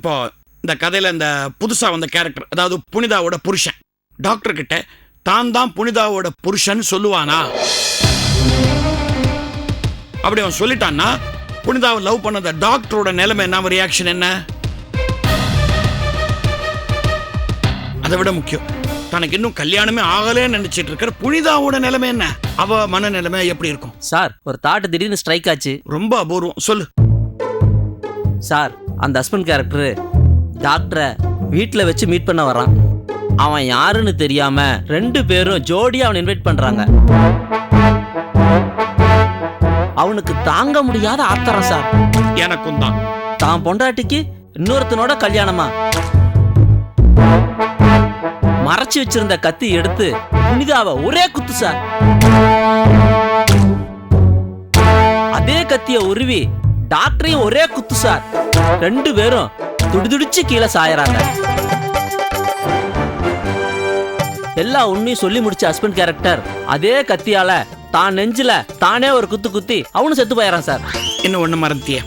இப்போ இந்த கதையில இந்த புதுசா வந்த கேரக்டர் அதாவது புனிதாவோட புருஷன். டாக்டர் கிட்ட தான் தான் புனிதாவோட புருஷன் சொல்லுவானா? அப்படி அவன் சொல்லிட்டான்னா புனிதாவை லவ் பண்ணத டாக்டரோட நிலைமை என்ன? ரியாக்ஷன் என்ன? அதை விட முக்கியம் தனக்கு இன்னும் கல்யாணமே ஆகலேன்னு நினைச்சிட்டு இருக்கிற புனிதாவோட நிலைமை என்ன? அவ மன நிலைமை எப்படி இருக்கும்? சார் ஒரு தாட்டு திடீர்னு ஸ்ட்ரைக் ஆச்சு. ரொம்ப அபூர்வம் சொல்லு. சார் அந்த ஹஸ்பண்ட் கேரக்டரு டாக்டரை வீட்டில் வச்சு மீட் பண்ண வரான் அவன் யாருன்னு தெரியாம ரெண்டு பேரும் ஜோடியா அவனை இன்வைட் பண்றாங்க. அவனுக்கு தாங்க முடியாத ஆத்திரம் சார் எனக்கும் தான். தான் பொண்டாட்டிக்கு இன்னொருத்தனோட கல்யாணமா? மறைச்சு வச்சிருந்த கத்தி எடுத்து புனிதாவை ஒரே குத்து சார் அதே கத்திய உருவி டாக்டரையும் ஒரே குத்து சார் ரெண்டு பேரும் துடிதுடிச்சு கீழே சாயறாங்க. எல்லா உண்மையும் சொல்லி முடிச்ச ஹஸ்பண்ட் கேரக்டர் அதே கத்தியால தான் நெஞ்சில தானே ஒரு குத்து குத்தி அவனும் செத்து போயிடறான் சார். இன்னும் ஒண்ணு மறந்திய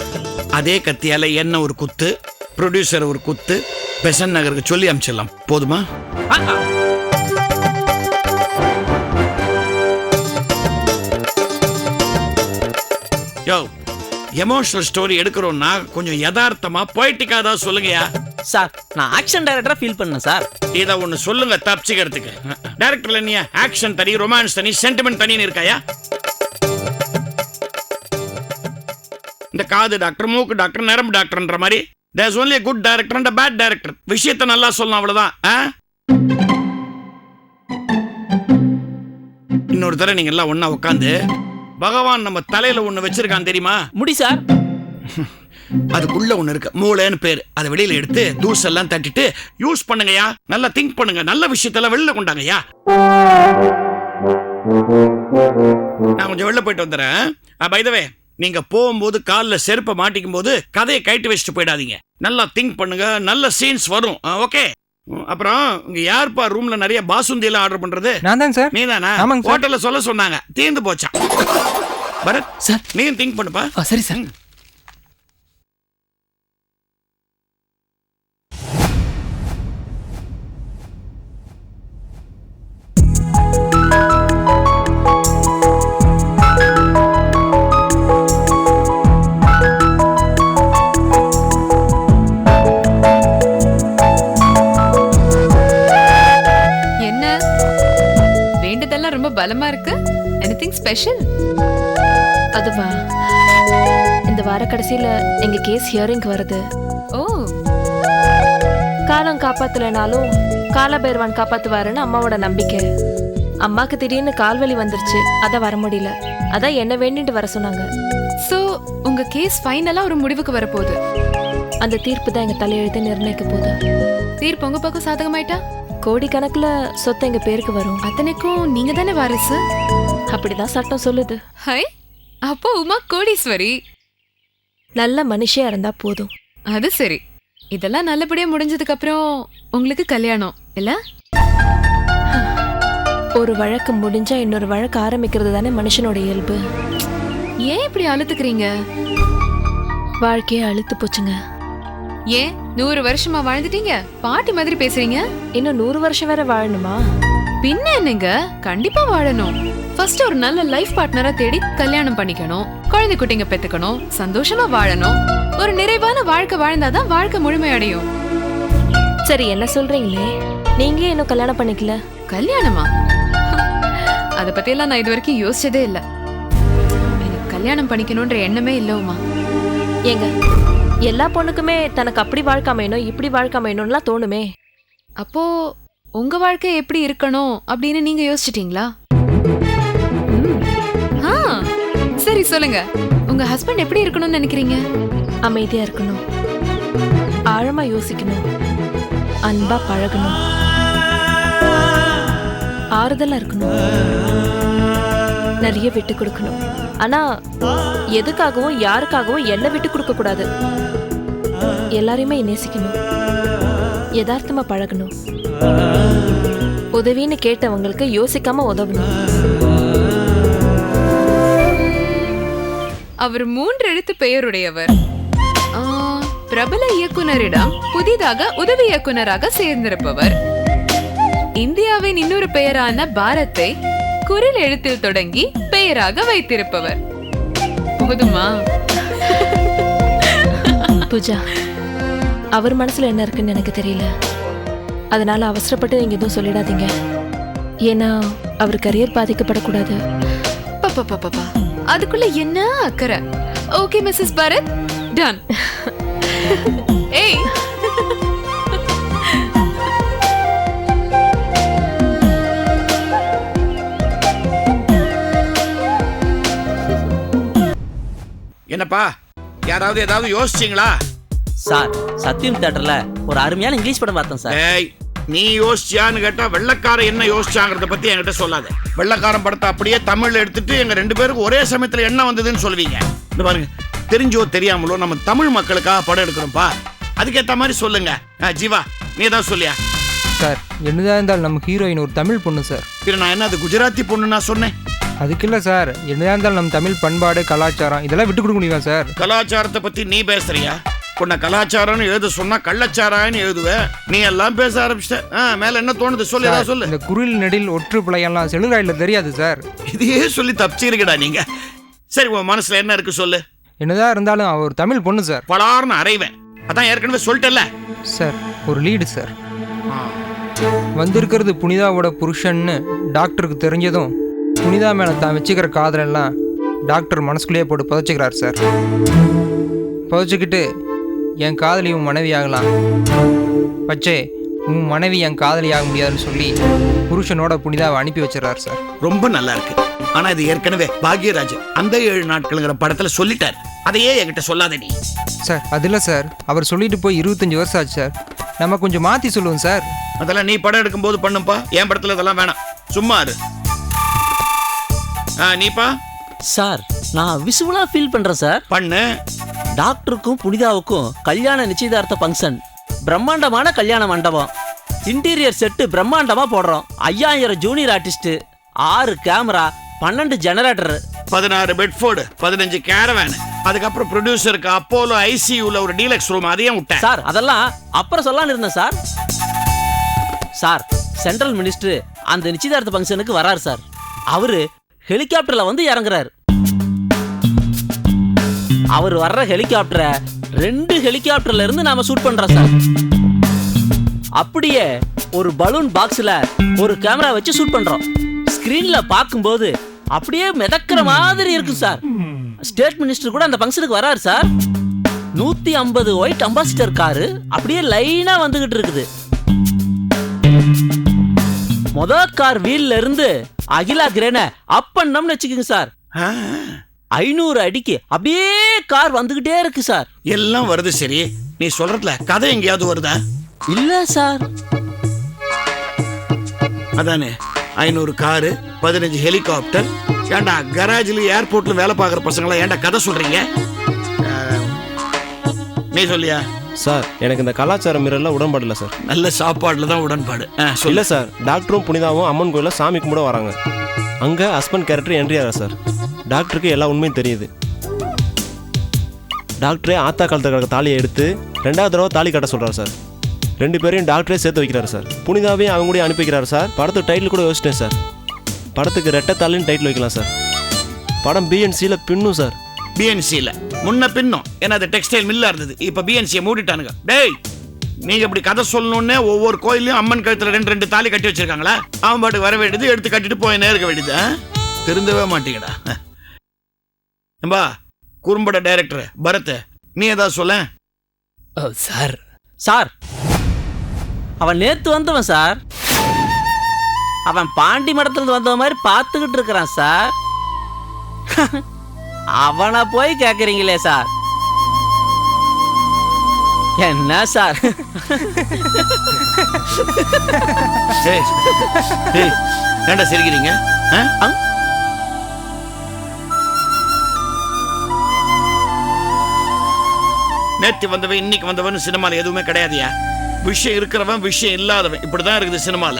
அதே கத்தியால என்ன ஒரு குத்து ப்ரொடியூசர் ஒரு குத்து பெசன் நகருக்கு சொல்லி அனுப்பிச்சிடலாம் போதுமா. யோ எமோஷனல் ஸ்டோரி எடுக்கிறோம்னா கொஞ்சம் யதார்த்தமா பொய்டிக்கா தான் சொல்லுங்கயா சார் நான் ஆக்ஷன் டைரக்டரா ஃபீல் பண்ணேன் சார். இதை ஒண்ணு சொல்லுங்க தப்பிச்சுக்கிறதுக்கு டேரக்டர்ல நீ ஆக்ஷன் தனி ரொமான்ஸ் தனி சென்டிமெண்ட் தனின்னு இருக்காயா? இந்த காது டாக்டர் மூக்கு டாக்டர் நரம்பு டாக்டர்ன்ற மாதிரி. There's only good director and bad director விஷயத்தை நல்லா சொல்லணும் அவ்வளவுதான். ஆ? இன்னொரு தடவை நீங்க எல்லாம் ஒண்ணா உட்காந்து பகவான் நம்ம தலையில ஒண்ணு வச்சிருக்கான் தெரியுமா? முடி சார். அதுக்குள்ள ஒண்ணு இருக்கு. மூளைன்னு பேர். அதை வெளியில எடுத்து தூஸ் எல்லாம் தட்டிட்டு யூஸ் பண்ணுங்கய்யா. நல்லா திங்க் பண்ணுங்க. நல்ல விஷயத்தெல்லாம் வெளில கொண்டாங்கய்யா. நான் கொஞ்சம் வெளில போயிட்டு வந்துடுறேன். பைதவே நீங்க போகும்போது காலில் செருப்பை மாட்டிக்கும் போது கதையை கைட்டு வச்சுட்டு போயிடாதீங்க. நல்லா திங்க் பண்ணுங்க. நல்ல சீன்ஸ் வரும். ஓகே அப்புறம் இங்க யார்ப்பா ரூம்ல நிறைய பாசுந்தி எல்லாம் ஆர்டர் பண்றது? நான் தான் சார். நீதானா? ஆமாங்க சார். ஹோட்டல்ல சொல்ல சொன்னாங்க. தீர்ந்து போச்சான் பரத் சார். நீயும் திங்க் பண்ணுப்பா. ஆ, சரி சார். பலமா இருக்கு? எனிதிங் ஸ்பெஷல் அதுவா? இந்த வார கடைசியில எங்க கேஸ் ஹியரிங் வருது ஓ. காலம் காப்பாத்தலைனாலும் காலபைரவான் காப்பாத்துவாருன்னு அம்மாவோட நம்பிக்கை. அம்மாக்கு திடீர்னு கால்வலி வந்துருச்சு அதான் வர முடியல. அதான் என்ன வேண்டிட்டு வர சொன்னாங்க. சோ உங்க கேஸ் ஃபைனலா ஒரு முடிவுக்கு வரப்போகுது. அந்த தீர்ப்பு தான் எங்க தலையெழுத்தை நிர்ணயிக்க போகுது. தீர்ப்பு உங்க பக்கம் சாதகமாயிட்டா? கோடிக்கணக்குல சொத்து எங்க பேருக்கு வரும். அத்தனைக்கும் நீங்க தானே வாரிசு? அப்படிதான் சட்டம் சொல்லுது. ஹை அப்போ உமா கோடீஸ்வரி. நல்ல மனுஷியா இருந்தா போதும். அது சரி. இதெல்லாம் நல்லபடியா முடிஞ்சதுக்கு அப்புறம் உங்களுக்கு கல்யாணம் இல்ல? ஒரு வழக்கு முடிஞ்சா இன்னொரு வழக்கு ஆரம்பிக்கிறது தானே மனுஷனோட இயல்பு. ஏன் இப்படி அழுத்துக்கிறீங்க? வாழ்க்கையே அழுத்து போச்சுங்க. ஏன் நூறு வருஷமா வாழ்ந்துட்டீங்க? பாட்டி மாதிரி பேசுறீங்க? இன்னும் நூறு வருஷம் வேற வாழணுமா? பின்ன என்னங்க? கண்டிப்பா வாழணும். ஃபர்ஸ்ட் ஒரு நல்ல லைஃப் பார்ட்னரா தேடி கல்யாணம் பண்ணிக்கணும். குழந்தை குட்டிங்க பெத்துக்கணும். சந்தோஷமா வாழணும். ஒரு நிறைவான வாழ்க்கை வாழ்ந்தாதான் வாழ்க்கை முழுமையடையும் சரி என்ன சொல்றீங்களே? நீங்க இன்னும் கல்யாணம் பண்ணிக்கல? கல்யாணமா? அத பத்தி எல்லாம் நான் இது வரைக்கும் யோசிச்சதே இல்ல. எனக்கு கல்யாணம் பண்ணிக்கணும்ன்ற எண்ணமே இல்ல உமா. ஏங்க எல்லா பொண்ணுக்குமே தனக்கு அப்படி வாழ்க்கை அமையணும் இப்படி வாழ்க்கை அமையணும்லாம் தோணுமே. அப்போ உங்க வாழ்க்கை எப்படி இருக்கணும் அப்படின்னு நீங்க யோசிச்சிட்டீங்களா? ஆ சரி சொல்லுங்க. உங்க ஹஸ்பண்ட் எப்படி இருக்கணும்னு நினைக்கிறீங்க? அமைதியா இருக்கணும். ஆழமா யோசிக்கணும். அன்பா பழகணும். ஆறுதலா இருக்கணும். நிறைய விட்டு கொடுக்கணும். ஆனா எதுக்காகவும் யாருக்காகவும் என்ன விட்டு கொடுக்க கூடாது. எல்லாரையுமே நேசிக்கணும். யதார்த்தமா பழகணும். உதவின்னு கேட்டவங்களுக்கு யோசிக்காம உதவணும். அவர் மூன்று எழுத்து பெயருடையவர். பிரபல இயக்குனரிடம் புதிதாக உதவி இயக்குனராக சேர்ந்திருப்பவர். இந்தியாவின் இன்னொரு பெயரான பாரத்தை குரில் எழுத்தில் தொடங்கி பெயராக வைத்திருப்பவர். போதுமா? பூஜா அவர் மனசுல என்ன இருக்குன்னு எனக்கு தெரியல. அதனால அவசரப்பட்டு நீங்க எதுவும் சொல்லிடாதீங்க. ஏன்னா அவர் கரியர் பாதிக்கப்படக்கூடாது. பாப்பா பாப்பா அதுக்குள்ள என்ன அக்கறை? ஓகே மிஸ்ஸஸ் பரத் டன் ஏய் என்னப்பா யாராவது ஏதாவது யோசிச்சீங்களா? சார் சத்யம் தேட்டர்ல ஒரு அருமையான இங்கிலீஷ் படம் பார்த்தேன் சார். ஏய் நீ யோசிச்சியான்னு கேட்டா வெள்ளக்காரன் என்ன யோசிச்சாங்கிறத பத்தி என்கிட்ட சொல்லாத. வெள்ளக்காரன் படத்தை அப்படியே தமிழ்ல எடுத்துட்டு எங்க ரெண்டு பேருக்கு ஒரே சமயத்துல என்ன வந்ததுன்னு சொல்லுவீங்க. இந்த பாருங்க தெரிஞ்சோ தெரியாமலோ நம்ம தமிழ் மக்களுக்காக படம் எடுக்கிறோம்ப்பா அதுக்கேத்த மாதிரி சொல்லுங்க. ஜீவா நீ தான் சொல்லியா? சார் என்னதான் இருந்தாலும் நம்ம ஹீரோயின் ஒரு தமிழ் பொண்ணு சார். இது நான் என்ன அது குஜராத்தி பொண்ணு நான் சொன்னேன்? அதுக்கு இல்லை சார். என்னதான் இருந்தாலும் நம்ம தமிழ் பண்பாடு கலாச்சாரம் இதெல்லாம் விட்டு கொடுக்க முடியுமா சார்? கலாச்சாரத்தை பத்தி நீ பேசுறியா? உன்னை கலாச்சாரம்னு எழுத சொன்னா கள்ளச்சாராயன்னு எழுதுவ. நீ எல்லாம் பேச ஆரம்பிச்சிட்ட. ஆ, மேல என்ன தோணுது? சொல்லு ஏதாவது சொல்லு. இந்த குரில் நெடில் ஒற்று பிழையெல்லாம் செலுராயில் தெரியாது சார். இதையே சொல்லி தப்பிச்சிருக்கடா நீங்க. சரி உன் மனசுல என்ன இருக்கு சொல்லு. என்னதான் இருந்தாலும் அவ ஒரு தமிழ் பொண்ணு சார். பலார்னு அறைவேன். அதான் ஏற்கனவே சொல்லிட்டல சார் ஒரு லீடு சார். வந்திருக்கிறது புனிதாவோட புருஷன்னு டாக்டருக்கு தெரிஞ்சதும் புனிதா மேலே தான் வச்சுக்கிற காதலெல்லாம் டாக்டர் மனசுக்குள்ளேயே போட்டு புதைச்சிக்கிறார் சார். புதைச்சிக்கிட்டு என் காதலி உன் மனைவி ஆகலாம். பச்சே உன் மனைவி என் காதலி ஆக முடியாதுன்னு சொல்லி புருஷனோட புனிதாவை அனுப்பி வச்சிடறாரு சார். ரொம்ப நல்லா இருக்கு. ஆனா இது ஏற்கனவே பாக்யராஜ் அந்த ஏழு நாட்கள்ங்கிற படத்துல சொல்லிட்டார். அதையே என்கிட்ட சொல்லாத நீ. சார் அது இல்லை சார். அவர் சொல்லிட்டு போய் இருபத்தஞ்சி வருஷம் ஆச்சு சார். நம்ம கொஞ்சம் மாற்றி சொல்லுவோம் சார். அதெல்லாம் நீ படம் எடுக்கும்போது பண்ணுப்பா என் படத்துல இதெல்லாம் வேணாம். சும்மா இரு. ஆ, நீப்பா? சார் நான் விசுவலா ஃபீல் பண்றேன் சார். பண்ணு. டாக்டருக்கும் புனிதாவுக்கும் கல்யாண நிச்சயதார்த்த ஃபங்க்ஷன் பிரம்மாண்டமான கல்யாண மண்டபம். இன்டீரியர் செட்டு பிரம்மாண்டமா போடுறோம். ஐயாயிரம் ஜூனியர் ஆர்டிஸ்ட் ஆறு கேமரா பன்னெண்டு ஜெனரேட்டர் பதினாறு பெட்ஃபோர்டு பதினஞ்சு கேரவேன் அதுக்கப்புறம் ப்ரொடியூசருக்கு அப்போலோ ஐசியூல ஒரு டீலக்ஸ் ரூம் அதையும் விட்டேன். சார் அதெல்லாம் அப்புறம் சொல்லலாம்னு இருந்தேன் சார். சார் சென்ட்ரல் மினிஸ்டர் அந்த நிச்சயதார்த்த ஃபங்க்ஷனுக்கு வராரு சார். அவரு ஹெலிகாப்டர்ல வந்து இறங்குறாரு. அவர் வர்ற ஹெலிகாப்டரை ரெண்டு ஹெலிகாப்டர்ல இருந்து நாம ஷூட் பண்றோம் சார். அப்படியே ஒரு பலூன் பாக்ஸ்ல ஒரு கேமரா வச்சு ஷூட் பண்றோம். ஸ்கிரீன்ல பார்க்கும்போது அப்படியே மிதக்கிற மாதிரி இருக்கு சார். ஸ்டேட் மினிஸ்டர் கூட அந்த ஃபங்க்ஷனுக்கு வராரு சார். நூத்தி ஐம்பது ஒயிட் அம்பாசிடர் காரு அப்படியே லைனா வந்துகிட்டு இருக்குது. மொத கார் வீல்ல இருந்து அகிலா கிரேன அப் பண்ணோம்னு வச்சுக்கோங்க சார். ஐநூறு அடிக்கு அப்படியே கார் வந்துகிட்டே இருக்கு சார். எல்லாம் வருது சரி. நீ சொல்றதுல கதை எங்கேயாவது வருதா? இல்ல சார். அதானே ஐநூறு காரு பதினஞ்சு ஹெலிகாப்டர். ஏன்டா கராஜ்ல ஏர்போர்ட்ல வேலை பார்க்குற பசங்களா? ஏன்டா கதை சொல்றீங்க? நீ சொல்லியா? சார் எனக்கு இந்த கலாச்சார மீறலாம் உடன்பாடு சார் நல்ல சாப்பாடுல தான் உடன்பாடு. இல்லை சார் டாக்டரும் புனிதாவும் அம்மன் கோயிலில் சாமி கும்பிட வராங்க. அங்கே ஹஸ்பண்ட் கேரக்டர் என்ட்ரி ஆகிறா சார் டாக்டருக்கு எல்லா உண்மையும் தெரியுது. டாக்டரே ஆத்தா காலத்தில் கிடக்க தாலியை எடுத்து ரெண்டாவது தடவை தாலி கட்ட சொல்கிறார் சார் ரெண்டு பேரையும் டாக்டரே சேர்த்து வைக்கிறாரு சார் புனிதாவையும் அவங்க கூட அனுப்பி வைக்கிறாரு சார் படத்துக்கு டைட்டில் கூட யோசிச்சிட்டேன் சார் படத்துக்கு ரெட்டை தாலின்னு டைட்டில் வைக்கலாம் சார் படம் பிஎன்சியில் பின்னும் சார் பிஎன்சியில் முன்ன பின்னும். ஏன்னா அது டெக்ஸ்டைல் மில்லா இருந்தது. இப்போ பிஎன்சியை மூடிட்டானுங்க. டேய் நீங்க இப்படி கதை சொல்லணும்னே ஒவ்வொரு கோயிலையும் அம்மன் கழுத்துல ரெண்டு ரெண்டு தாலி கட்டி வச்சிருக்காங்களா? அவன் பாட்டுக்கு வர வேண்டியது எடுத்து கட்டிட்டு போய் இருக்க வேண்டியது திருந்தவே மாட்டீங்கடா. ஏம்பா குறும்பட டைரக்டர் பரத் நீ ஏதாவது சொல்ல சார் சார் அவன் நேத்து வந்தவன் சார் அவன் பாண்டி மடத்துல இருந்து வந்த மாதிரி பார்த்துக்கிட்டு இருக்கிறான் சார் அவனை போய் கேட்குறீங்களே சார். என்ன சார்? ஏய், சிரிக்கிறீங்க? நேற்று வந்தவன் இன்னைக்கு வந்தவன் சினிமாவில் எதுவுமே கிடையாதுயா? விஷயம் இருக்கிறவன் விஷயம் இல்லாதவன். இப்படிதான் இருக்குது சினிமால.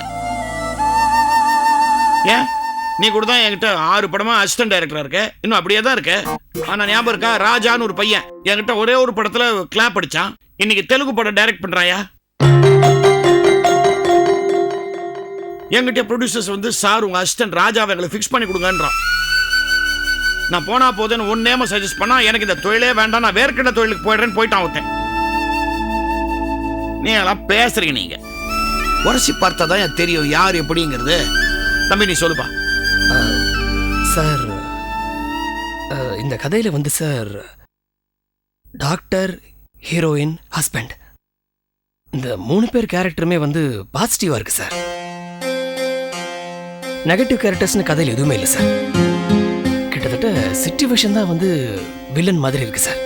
ஏன்? நீ கூட தான் என்கிட்ட ஆறு படமா அசிஸ்டன்ட் டைரக்டரா இருக்க. இன்னும் அப்படியே தான் இருக்க. ஆனா ஞாபகம் இருக்கா? ராஜான்னு ஒரு பையன் என்கிட்ட ஒரே ஒரு படத்துல கிளாப் அடிச்சான். இன்னைக்கு தெலுங்கு படம் டைரக்ட் பண்றாயா? என்கிட்ட ப்ரொடியூசர்ஸ் வந்து சார் உங்க அசிஸ்டன்ட் ராஜாவை எங்களுக்கு ஃபிக்ஸ் பண்ணி கொடுங்கன்றான். நான் போனா போதுன்னு ஒன் நேம சஜஸ்ட் பண்ணா எனக்கு இந்த தொழிலே வேண்டாம் நான் வேர்க்கண்ட தொழிலுக்கு போயிடுறேன்னு போயிட்டான் ஒருத்தன். நீ எல்லாம் பேசுறீங்க நீங்க. உரசி பார்த்தா தான் எனக்கு தெரியும் யார் எப்படிங்கிறது. தம்பி நீ சொல்லுப்பா. சார் இந்த கதையில் வந்து சார் டாக்டர் ஹீரோயின் ஹஸ்பண்ட். இந்த மூணு பேர் கேரக்டருமே வந்து பாசிட்டிவாக இருக்கு சார். நெகட்டிவ் கேரக்டர்ஸ்னு கதையில் எதுவுமே இல்லை சார். கிட்டத்தட்ட சிச்சுவேஷன் தான் வந்து வில்லன் மாதிரி இருக்கு சார்.